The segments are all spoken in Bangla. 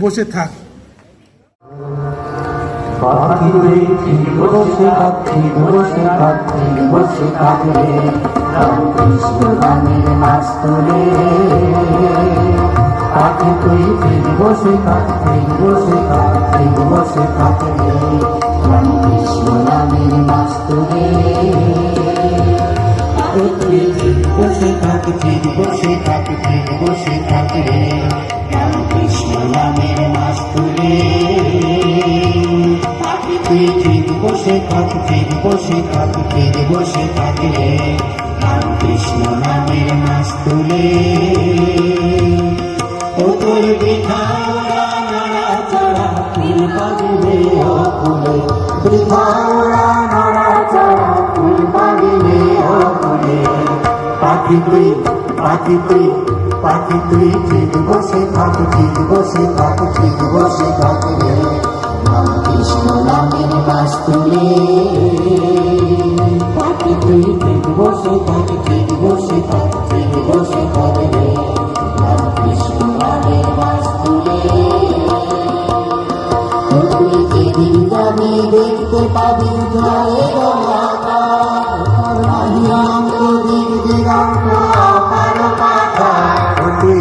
বসে থাক। মাস্তরে তুই ঠিক বসে থাকি বসে থাকি বসে মাস্তরে তুই ঠিক বসে ঠিক বসে ঠিক বসে নামের মাস্তরে। তুই ঠিক বসে থাক, ঠিক বসে থাক, ঠিক বসে থাকলে রামকৃষ্ণ নামের মাস তুলে ও তোর বৃথা চড়া ফুল বাজবে অকুলে। বৃথা চড়া ফুল বাজবে অকুলে। পাখি তুই পাখি তুই পাখি, তুই ঠিক বসে থাক, ঠিক বসে থাক, ঠিক বসে থাকলে রামকৃষ্ণ নামের বাস তুলে। পাখি, তুই ঠিক বসে থাক, ঠিক বসে থাক, ঠিক বসে থাকলে রামকৃষ্ণ নামের বাস তুলে। যেদিন যাবি দেখতে পাবি জলে গঙ্গাকার দিক দিগান্ত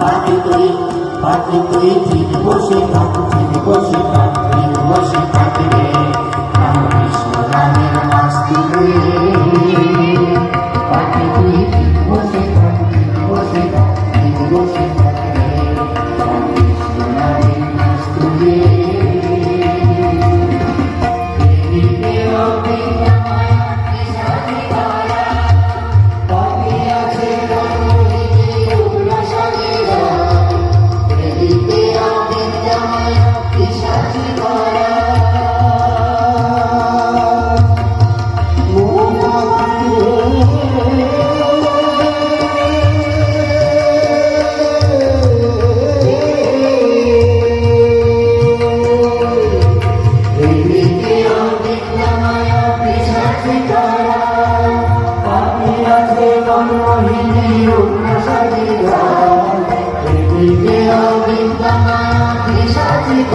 পাখি তুই পাখি তুই ঠিক বসে থাক ঠিক বসে থাক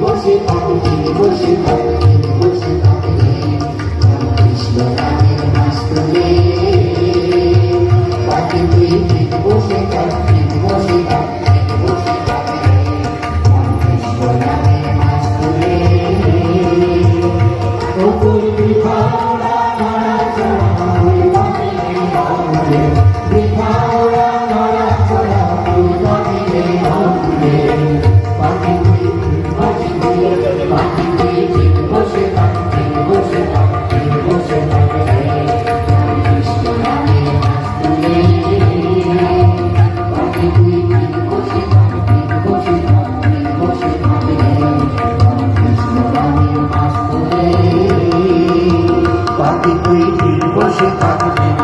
বসে থাকো বসে থাকো বসে থাকো কৃষ্ণ নামের মাস্তুরে পাখি তুই ঠিক বসে থাক ঠিক বসে থাক ঠিক বসে থাক কৃষ্ণ নামের মাস্তুরে ও করবি খাওয়া নাড়া চড়া ওই বাকিলে পাখি তুই ঠিক বসে থাক ঠিক